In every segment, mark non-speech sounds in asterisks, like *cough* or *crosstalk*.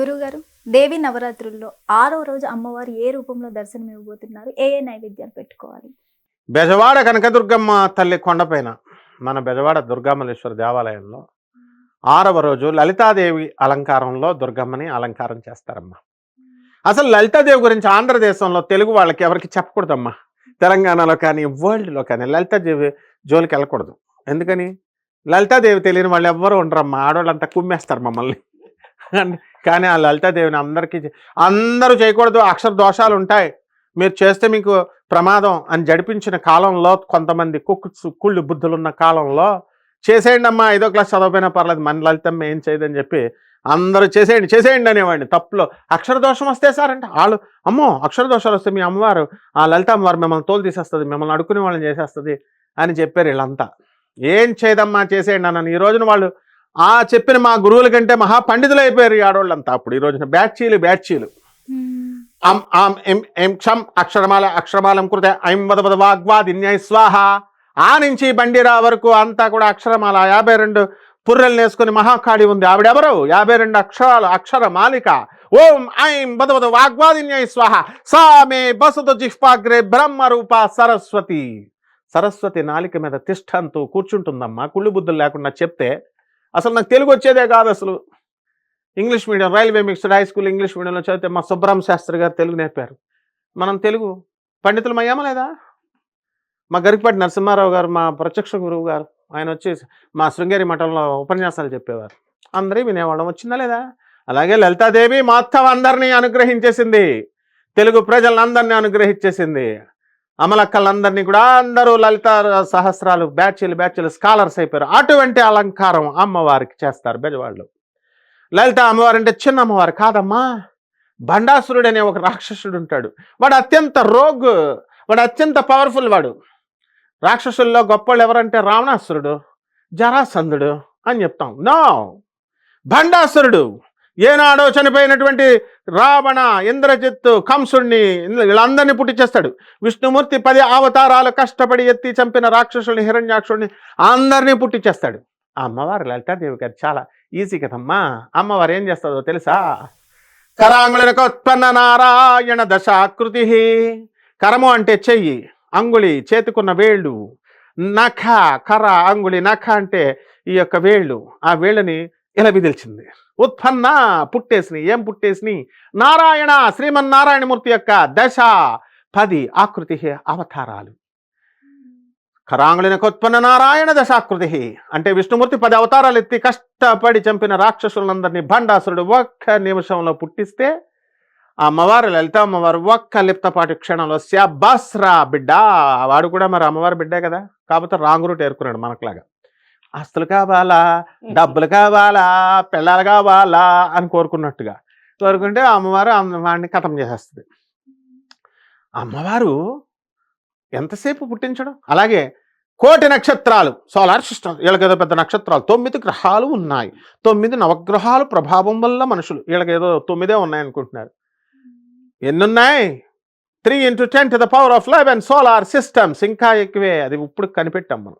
గురువుగారు దేవి నవరాత్రుల్లో ఆరో రోజు అమ్మవారు ఏ రూపంలో దర్శనం ఇవ్వబోతున్నారు? ఏ ఏ నైవేద్యాలు పెట్టుకోవాలి? బెజవాడ కనకదుర్గమ్మ తల్లి కొండపైన మన బెజవాడ దుర్గామల్లేశ్వర దేవాలయంలో ఆరవ రోజు లలితాదేవి అలంకారంలో దుర్గమ్మని అలంకారం చేస్తారమ్మా. అసలు లలితాదేవి గురించి ఆంధ్రదేశంలో తెలుగు వాళ్ళకి ఎవరికి చెప్పకూడదమ్మా. తెలంగాణలో కానీ వరల్డ్లో కానీ లలితాదేవి జోలికి వెళ్ళకూడదు. ఎందుకని? లలితాదేవి తెలియని వాళ్ళు ఎవ్వరు ఉండరమ్మా. ఆడవాళ్ళంతా కుమ్మేస్తారు మమ్మల్ని. కానీ ఆ లలితాదేవిని అందరికీ అందరూ చేయకూడదు అక్షర దోషాలు ఉంటాయి. మీరు చేస్తే మీకు ప్రమాదం అని జడిపించిన కాలంలో కొంతమంది కుక్కు కుళ్ళు బుద్ధులు ఉన్న కాలంలో చేసేయండి అమ్మా ఐదో క్లాస్ చదవపోయినా పర్లేదు మన లలితమ్మ ఏం చేయదని చెప్పి అందరూ చేసేయండి చేసేయండి అనేవాడిని. తప్పులో అక్షర దోషం వస్తే సార్ అంటే వాళ్ళు అమ్మో అక్షర దోషాలు వస్తే మీ అమ్మవారు ఆ లలిత అమ్మవారు మిమ్మల్ని తోలు తీసేస్తుంది మిమ్మల్ని అడుక్కునే వాళ్ళని చేసేస్తుంది అని చెప్పారు వీళ్ళంతా. ఏం చేయదమ్మా చేసేయండి అన్నాను. ఈ రోజున వాళ్ళు ఆ చెప్పిన మా గురువుల కంటే మహా పండితులు అయిపోయారు ఈ ఆడవాళ్ళంతా అప్పుడు. ఈ రోజున బ్యాచీలు బ్యాచీలు. అం ఆం ఎం ఎం క్షం అక్షరమాల అక్షరమాలం కృత ఐం వద వద వాగ్వాదిన్యై స్వాహ. ఆ నుంచి బండిరా వరకు అంతా కూడా అక్షరమాల యాభై రెండు పుర్రెలు నేసుకుని మహాకాళి ఉంది. ఆవిడెవరు? యాభై రెండు అక్షరాలు అక్షర మాలిక. ఓం ఐం వద వద వాగ్వాదిన్యై స్వాహ. సా మే బసతు జిహ్వాగ్రే బ్రహ్మరూప సరస్వతి. సరస్వతి నాలిక మీద తిష్టంతో కూర్చుంటుందమ్మా. కుళ్ళు బుద్ధులు లేకుండా చెప్తే అసలు నాకు తెలుగు వచ్చేదే కాదు అసలు. English medium railway mixed high school English మీడియంలో చదివితే మా సుబ్రహ్మ శాస్త్రి గారు తెలుగు నేర్పారు. మనం తెలుగు పండితులు అయ్యామా లేదా? మా గరికపాటి నరసింహారావు గారు మా ప్రత్యక్ష గురువు గారు ఆయన వచ్చి మా శృంగేరి మఠంలో ఉపన్యాసాలు చెప్పేవారు. అందరి వినేవాళ్ళం. వచ్చిందా లేదా? అలాగే లలితాదేవి మొత్తం అందరినీ అనుగ్రహించేసింది. తెలుగు ప్రజలందరినీ అనుగ్రహించేసింది. అమలక్కలందరినీ కూడా అందరూ లలిత సహస్రాలు బ్యాచ్లు బ్యాచ్లు స్కాలర్స్ అయిపోయారు. అటువంటి అలంకారం అమ్మవారికి చేస్తారు బెజవాళ్ళు. లలిత అమ్మవారు అంటే చిన్న అమ్మవారు కాదమ్మా. బండాసురుడు అనే ఒక రాక్షసుడు ఉంటాడు. వాడు అత్యంత రోగ్ వాడు అత్యంత పవర్ఫుల్ వాడు. రాక్షసుల్లో గొప్పవాళ్ళు ఎవరంటే రావణాసురుడు జరాసంధుడు అని చెప్తాం. నో! భండాసురుడు ఏనాడో చనిపోయినటువంటి రావణ ఇంద్రజిత్తు కంసుణ్ణి వీళ్ళందరినీ పుట్టించేస్తాడు విష్ణుమూర్తి పది అవతారాలు కష్టపడి ఎత్తి చంపిన రాక్షసుడిని హిరణ్యాక్షుడిని అందరినీ పుట్టించేస్తాడు ఆ అమ్మవారు లలితాదేవి గారు చాలా ఈజీ కదమ్మా. అమ్మవారు ఏం చేస్తుందో తెలుసా? కరాంగుళనకోత్పన్న నారాయణ దశాకృతి. కరము అంటే చెయ్యి అంగుళి చేతికున్న వేళ్ళు. నఖ కర అంగుళి నఖ అంటే ఈ యొక్క వేళ్ళు. ఆ వేళ్ళని ఇలా విదిల్చింది. ఉత్పన్న పుట్టేసిని. ఏం పుట్టేసిని? నారాయణ శ్రీమన్నారాయణమూర్తి యొక్క దశ. పది ఆకృతి అవతారాలు. కరాంగుళినకోత్పన్న నారాయణ దశాకృతి అంటే విష్ణుమూర్తి పది అవతారాలు ఎత్తి కష్టపడి చంపిన రాక్షసులందరినీ భండాసురుడు ఒక్క నిమిషంలో పుట్టిస్తే ఆ అమ్మవారు లలిత అమ్మవారు ఒక్క లిప్తపాటి క్షణంలో శబాస్రా బిడ్డ. వాడు కూడా మరి అమ్మవారి బిడ్డే కదా. కాకపోతే రాంగ్ రూట్ ఏరుకున్నాడు మనకులాగా. ఆస్తులు కావాలా డబ్బులు కావాలా పిల్లలు కావాలా అని కోరుకున్నట్టుగా కోరుకుంటే అమ్మవారు అమ్మ- వాడిని కథం చేసేస్తుంది. అమ్మవారు ఎంతసేపు పుట్టించడం? అలాగే కోటి నక్షత్రాలు సోలార్ సిస్టమ్ వీళ్ళకేదో పెద్ద నక్షత్రాలు తొమ్మిది గ్రహాలు ఉన్నాయి. తొమ్మిది నవగ్రహాలు ప్రభావం వల్ల మనుషులు వీళ్ళకేదో తొమ్మిదే ఉన్నాయి అనుకుంటున్నారు ఎన్నున్నాయి? Three into ten to the power of eleven solar systems ఇంకా ఎక్కువే అది ఇప్పుడు కనిపెట్టాం మనం.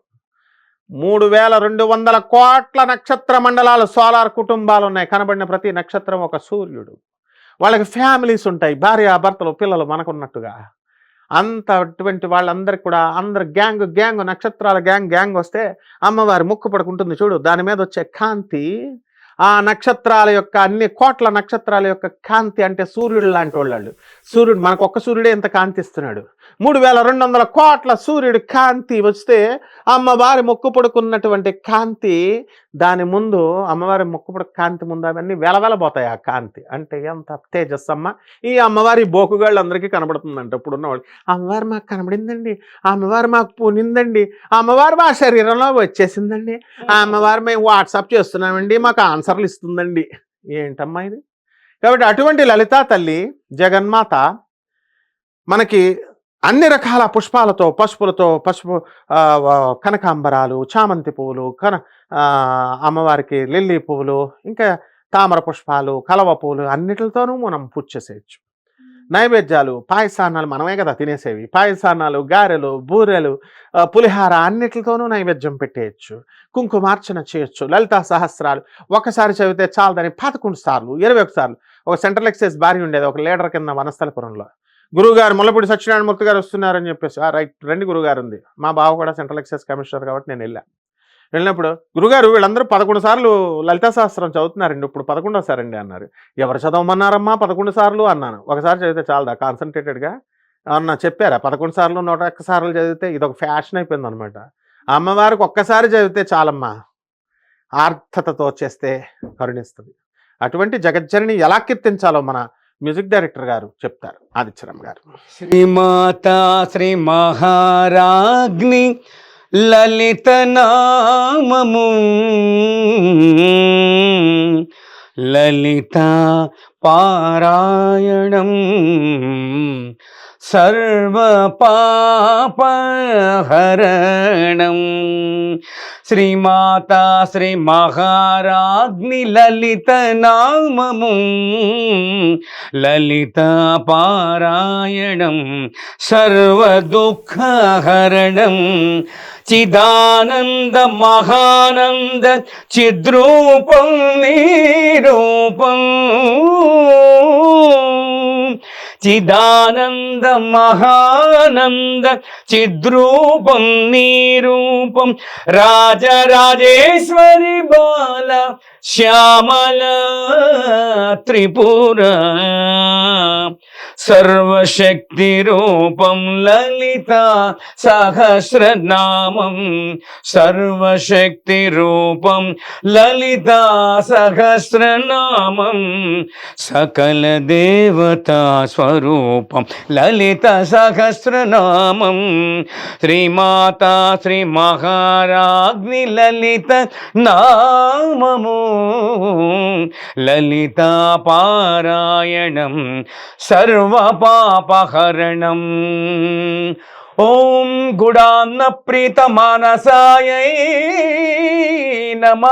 మూడు వేల రెండు వందల కోట్ల నక్షత్ర మండలాలు సోలార్ కుటుంబాలు ఉన్నాయి. కనబడిన ప్రతి నక్షత్రం ఒక సూర్యుడు. వాళ్ళకి ఫ్యామిలీస్ ఉంటాయి. భార్య భర్తలు పిల్లలు మనకున్నట్టుగా. అంత అటువంటి వాళ్ళందరికి కూడా అందరు గ్యాంగ్ గ్యాంగ్ నక్షత్రాల గ్యాంగ్ గ్యాంగ్ వస్తే అమ్మవారి ముక్కు పడుకుంటుంది చూడు దాని మీద వచ్చే కాంతి ఆ నక్షత్రాల యొక్క అన్ని కోట్ల నక్షత్రాల యొక్క కాంతి అంటే సూర్యుడు లాంటి వాళ్ళు సూర్యుడు మనకు ఒక్క సూర్యుడే ఎంత కాంతి ఇస్తున్నాడు మూడు వేల రెండు వందల కోట్ల సూర్యుడి కాంతి వస్తే అమ్మవారి మొక్కు పడుకున్నటువంటి కాంతి దాని ముందు అమ్మవారి మొక్కు పడుకు కాంతి ముందు అవన్నీ వెలవెలబోతాయి ఆ కాంతి. అంటే ఎంత తేజస్ అమ్మ ఈ అమ్మవారి బోకుగాళ్ళు అందరికీ కనబడుతుందంట ఇప్పుడు ఉన్నవాళ్ళు అమ్మవారు మాకు కనబడిందండి. అమ్మవారు మాకు పూనిందండి. అమ్మవారు మా శరీరంలో వచ్చేసిందండి. ఆ అమ్మవారు మేము వాట్సాప్ చేస్తున్నామండి. మాకు ఆన్సర్ ఆన్సర్లు ఇస్తుందండి ఏంటమ్మా ఇది? కాబట్టి అటువంటి లలితా తల్లి జగన్మాత మనకి అన్ని రకాల పుష్పాలతో పసుపులతో పసుపు కనకాంబరాలు చామంతి పువ్వులు కన ఆ, అమ్మవారికి లిల్లీ పువ్వులు ఇంకా తామర పుష్పాలు కలవ పువ్వులు అన్నిటితోనూ మనం పూజ చేసేయచ్చు. నైవేద్యాలు పాయసాన్నాలు మనమే కదా తినేసేవి. పాయసాన్నాలు గారెలు బూరెలు పులిహార అన్నిటితోనూ నైవేద్యం పెట్టేయచ్చు. కుంకుమార్చన చేయొచ్చు. లలితా సహస్రాలు. ఒకసారి చదివితే చాలదని పదకొండు సార్లు ఇరవై ఒకసార్లు ఒక సెంట్రల్ ఎక్సైజ్ భార్య ఉండేది ఒక లీడర్ కింద వనస్థలపురంలో. గురువుగారు ముల్లపూడి సత్యనారాయణ మూర్తి గారు వస్తున్నారని చెప్పేసి రైట్ రండి గురుగారు ఉంది. మా బావ కూడా సెంట్రల్ ఎక్సైజ్ కమిషనర్ కాబట్టి నేను వెళ్ళాను వెళ్ళినప్పుడు గురుగారు వీళ్ళందరూ పదకొండు సార్లు లలితా సహస్రం చదువుతున్నారండి. ఇప్పుడు పదకొండో సారండి అన్నారు. ఎవరు చదవమన్నారమ్మా పదకొండు సార్లు? అన్నాను. ఒకసారి చదివితే చాలదా? కాన్సన్ట్రేటెడ్గా అన్న చెప్పారా? పదకొండు సార్లు నూట ఒక్క సార్లు చదివితే ఇది ఒక ఫ్యాషన్ అయిపోయింది అనమాట అమ్మవారికి ఒక్కసారి చదివితే చాలమ్మా. ఆర్థతతో చేస్తే కరుణిస్తుంది. అటువంటి జగజ్జనని ఎలా కీర్తించాలో మన మ్యూజిక్ డైరెక్టర్ గారు చెప్తారు. ఆదిత్యరామ్ గారు. శ్రీమాత శ్రీ మహారాజ్ని లలిత నామము లలిత పారాయణం. సర్వ పాపహరణం. శ్రీమాత శ్రీ మహారాజ్ని లలిత నామము లలిత పారాయణం. సర్వ దుఃఖహరణం. చిదానంద మహానంద చిద్రూపం నిరూపం చిదానంద మహానంద చిద్రూపం నిరూపం రాజరాజేశ్వరి బాల శ్యామల త్రిపుర సర్వశక్తి రూపం లలిత సహస్రనామ నామం సర్వశక్తి రూపం లలిత సహస్రనామం సకల దేవతా స్వరూపం లలిత సహస్రనామం శ్రీమాత శ్రీ మహారాగ్ని లలిత నామము లలిత పారాయణం సర్వపాపహరణం ఓం గుడాన్న ప్రీత మానసాయ నమ.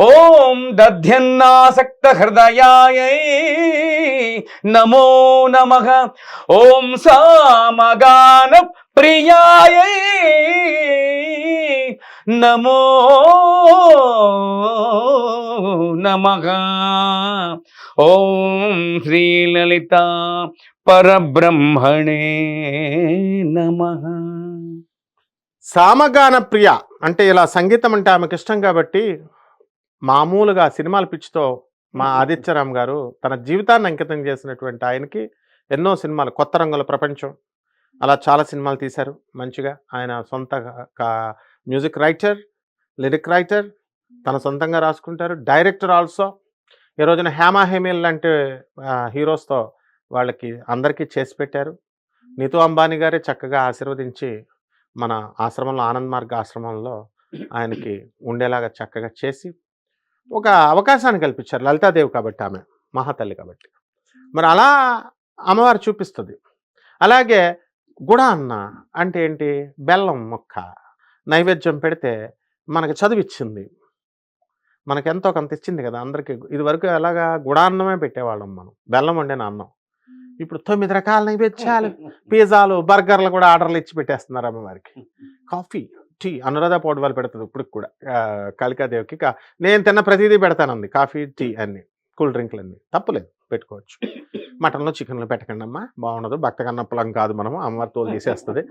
ఓం దధ్యన్నాసక్త హృదయాయ నమో నమ. ఓం సామగాన ప్రియాయ నమో నమ. ఓం శ్రీలలిత పరబ్రహ్మణే నమ సామగాన ప్రియ అంటే ఇలా సంగీతం అంటే ఆమెకు ఇష్టం కాబట్టి మామూలుగా సినిమాల పిచ్చితో మా ఆదిత్యరామ్ గారు తన జీవితాన్ని అంకితం చేసినటువంటి ఆయనకి ఎన్నో సినిమాలు కొత్త రంగుల ప్రపంచం. అలా చాలా సినిమాలు తీశారు. మంచిగా ఆయన సొంత మ్యూజిక్ రైటర్ లిరిక్ రైటర్ తన సొంతంగా రాసుకుంటారు. డైరెక్టర్ ఆల్సో ఈ రోజున హేమా హేమిల్ లాంటి హీరోస్తో వాళ్ళకి అందరికీ చేసి పెట్టారు. నీతు అంబానీ గారే చక్కగా ఆశీర్వదించి మన ఆశ్రమంలో ఆనంద్ మార్గ ఆశ్రమంలో ఆయనకి ఉండేలాగా చక్కగా చేసి ఒక అవకాశాన్ని కల్పించారు. లలితాదేవి కాబట్టి ఆమె మహాతల్లి కాబట్టి. మరి అలా అమ్మవారు చూపిస్తుంది. అలాగే గుడ అన్న అంటే ఏంటి? బెల్లం మొక్క నైవేద్యం పెడితే మనకి చదివిచ్చింది. మనకి ఎంతో కొంత ఇచ్చింది కదా అందరికీ. ఇది వరకు ఎలాగా గుడాన్నమే పెట్టేవాళ్ళం మనం. బెల్లం వండిన అన్నం ఇప్పుడు తొమ్మిది రకాల నైవేద్యాలు పిజ్జాలు బర్గర్లు కూడా ఆర్డర్లు ఇచ్చి పెట్టేస్తున్నారు అమ్మవారికి. కాఫీ టీ అనురాధ పౌడర్ పెడుతుంది ఇప్పుడు కూడా. కాళికాదేవికి నేను తిన్న ప్రతిదీ పెడతానంది. కాఫీ టీ అన్ని. కూల్ డ్రింక్లు అన్ని తప్పులేదు. పెట్టుకోవచ్చు. మటన్లో చికెన్లో పెట్టకండి అమ్మా. బాగుండదు. భక్త కన్నప్పలం కాదు మనము. అమ్మవారి తోలు తీసేస్తుంది.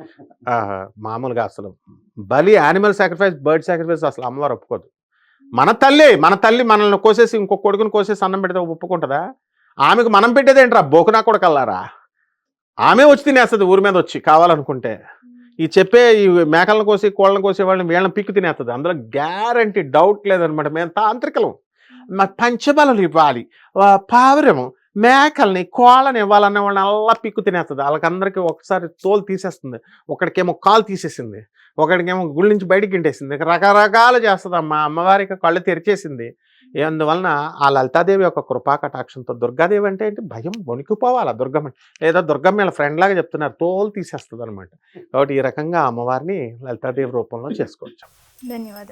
*laughs* మామూలుగా అసలు బలి యానిమల్ సాక్రిఫైస్ బర్డ్ సాక్రిఫైస్ అసలు అమ్మవారు ఒప్పుకోదు. మన తల్లి మన తల్లి మనల్ని కోసేసి ఇంకొక కొడుకుని కోసేసి అన్నం పెడితే ఒప్పుకుంటుందా? ఆమెకు మనం పెట్టేది ఏంట్రా? బోకునా కూడా కల్లారా ఆమె వచ్చి తినేస్తుంది ఊరి మీద వచ్చి కావాలనుకుంటే. ఈ చెప్పే ఈ మేకలను కోసి కోళ్ళను కోసే వాళ్ళని వీళ్ళని పిక్కు తినేస్తుంది. అందులో గ్యారంటీ డౌట్ లేదనమాట. మేము తాంత్రికలం. మా పంచబలం ఇవ్వాలి. ఆ, పావురము మేకల్ని కోళ్ళని ఇవ్వాలన్న వాళ్ళని అలా పిక్కు తినేస్తుంది. వాళ్ళకందరికీ ఒకసారి తోలు తీసేస్తుంది. ఒకడికేమో కాలు తీసేసింది. ఒకడికేమో గుళ్ళ నుంచి బయటికి గింటేసింది. రకరకాలు చేస్తుంది అమ్మ అమ్మవారికి కళ్ళు తెరిచేసింది. అందువలన ఆ లలితాదేవి యొక్క కృపా కటాక్షంతో దుర్గాదేవి అంటే ఏంటి? భయం వణికిపోవాలి దుర్గమ్మ. లేదా దుర్గమ్మ వీళ్ళ ఫ్రెండ్ లాగా చెప్తున్నారు తోలు తీసేస్తుంది అనమాట కాబట్టి ఈ రకంగా అమ్మవారిని లలితాదేవి రూపంలో చేసుకోవచ్చు. ధన్యవాదాలు.